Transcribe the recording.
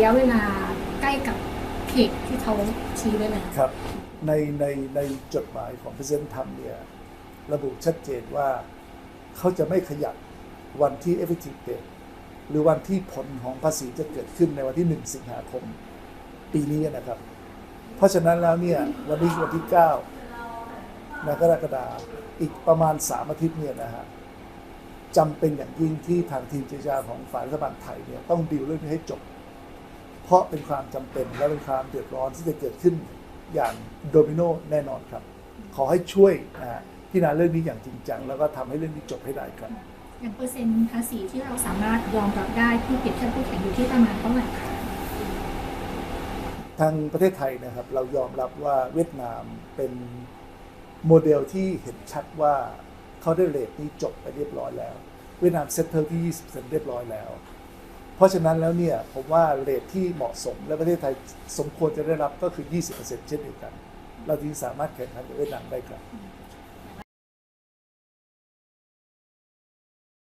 ระยะเวลาใกล้กับเขตที่เขาชี้ไว้แล้วครับ ในในในจดหมายของพระเซนทำเนี่ยระบุชัดเจนว่าเขาจะไม่ขยับวันที่ effective date หรือวันที่ผลของภาษีจะเกิดขึ้นในวันที่ 1 สิงหาคมปีนี้นะครับ เพราะฉะนั้นแล้วเนี่ยวันนี้วันที่9นกรกฎาคมอีกประมาณ 3 อาทิตย์เนี่ยนะฮะจำเป็นอย่างยิ่งที่ทางทีมเจรจาของฝ่ายรัฐบาลไทยเนี่ยต้องดีลเรื่องนี้ให้จบ เพราะเป็นความจำเป็นและเป็นความเดือดร้อนที่จะเกิดขึ้นอย่างโดมิโนแน่นอนครับ ขอให้ช่วยนะฮะพิจารณาเรื่องนี้อย่างจริงจัง แล้วก็ทำให้เรื่องนี้จบให้ได้ครับ อย่างเปอร์เซ็นต์ภาษีที่เราสามารถยอมรับได้ที่เปรียบเทียบคู่แข่งอยู่ที่ประมาณเท่าไหร่คะทางประเทศไทยนะครับเรายอมรับว่าเวียดนามเป็นโมเดลที่เห็นชัดว่าเขาได้เรทนี้จบไปเรียบร้อยแล้ว เวียดนามเซ็ตเตอร์ที่ 20%เรียบร้อยแล้ว เพราะฉะนั้นแล้วเนี่ยผมว่าเรทที่เหมาะสมและประเทศไทยสมควรจะได้รับก็คือ 20%เช่นเดียวกัน เราจึงสามารถแข่งขันกับเวียดนามได้ครับ